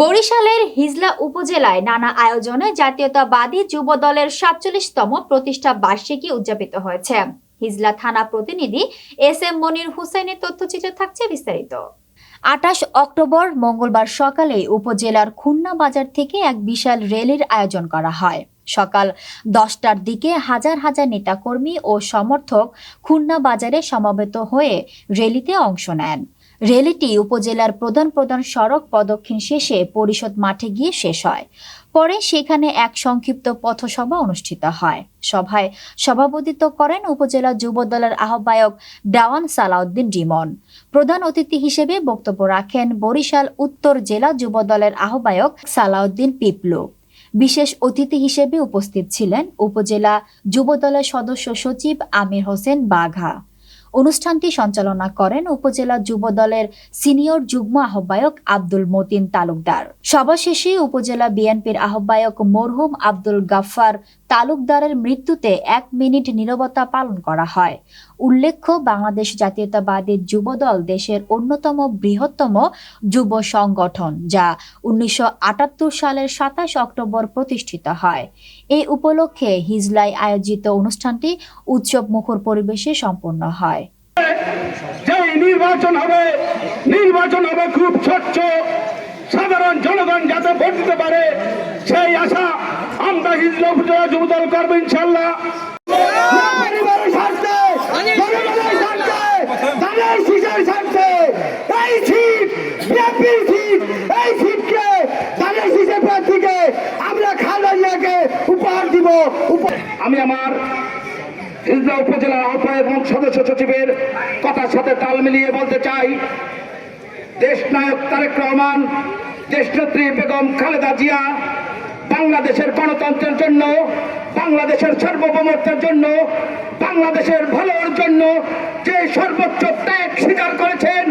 বরিশালের হিজলা উপজেলায় নানা আয়োজনে জাতীয়তাবাদী যুব দলের সাতচল্লিশতম প্রতিষ্ঠা বার্ষিকী উদযাপিত হয়েছে। হিজলা থানা প্রতিনিধি এস এম মনির হুসাইনের তথ্যচিত্রে থাকছে বিস্তারিত। আঠাশ অক্টোবর মঙ্গলবার সকালে উপজেলার খুলনা বাজার থেকে এক বিশাল র্যালির আয়োজন করা হয়। সকাল দশটার দিকে হাজার হাজার নেতাকর্মী ও সমর্থক খুলনা বাজারে সমবেত হয়ে র্যালিতে অংশ নেন। র্যালিটি উপজেলার প্রধান প্রধান সড়ক প্রদক্ষিণ শেষে পরিষদ মাঠে গিয়ে শেষ হয়। পরে সেখানে এক সংক্ষিপ্ত পথসভা অনুষ্ঠিত হয়। সভায় সভাপতিত্ব করেন উপজেলা যুব দলের আহ্বায়ক দেওয়ান সালাউদ্দিন রিমন। প্রধান অতিথি হিসেবে বক্তব্য রাখেন বরিশাল উত্তর জেলা যুব দলের আহ্বায়ক সালাউদ্দিন পিপলু। বিশেষ অতিথি হিসেবে উপস্থিত ছিলেন উপজেলা যুব দলের সদস্য সচিব আমির হোসেন বাঘা। অনুষ্ঠানটি সঞ্চালনা করেন উপজেলা যুব দলের সিনিয়র যুগ্ম আহ্বায়ক আব্দুল মতিন তালুকদার। সভা শেষে উপজেলা বিএনপির আহ্বায়ক মরহুম আব্দুল গাফফার তালুকদারের মৃত্যুতে এক মিনিট নীরবতা পালন করা হয়। উল্লেখ্য, বাংলাদেশ জাতীয়তাবাদী যুবদল দেশের অন্যতম বৃহত্তম যুব সংগঠন, যা উনিশশো আটাত্তর সালের সাতাশ অক্টোবর প্রতিষ্ঠিত হয়। এই উপলক্ষে হিজলায় আয়োজিত অনুষ্ঠানটি উৎসব মুখর পরিবেশে সম্পন্ন হয়। নির্বাচন হবে। নির্বাচন হবে খুব স্বচ্ছ। সাধারণ জনগণ যাতে ভোট দিতে পারে, সেই আশা আমরা উপজেলা যুবদল করব ইনশাল্লাহ আমরা উপহার দিব আমি আমার হিজলা উপজেলার আহ্বায়ক এবং সদস্য সচিবের কথার সাথে তাল মিলিয়ে বলতে চাই, দেশ নায়ক তারেক রহমান দেশনেত্রী বেগম খালেদা জিয়া, বাংলাদেশের গণতন্ত্রের জন্য, বাংলাদেশের সার্বভৌমত্বের জন্য, বাংলাদেশের ভালোর জন্য যে সর্বোচ্চ ত্যাগ স্বীকার করেছেন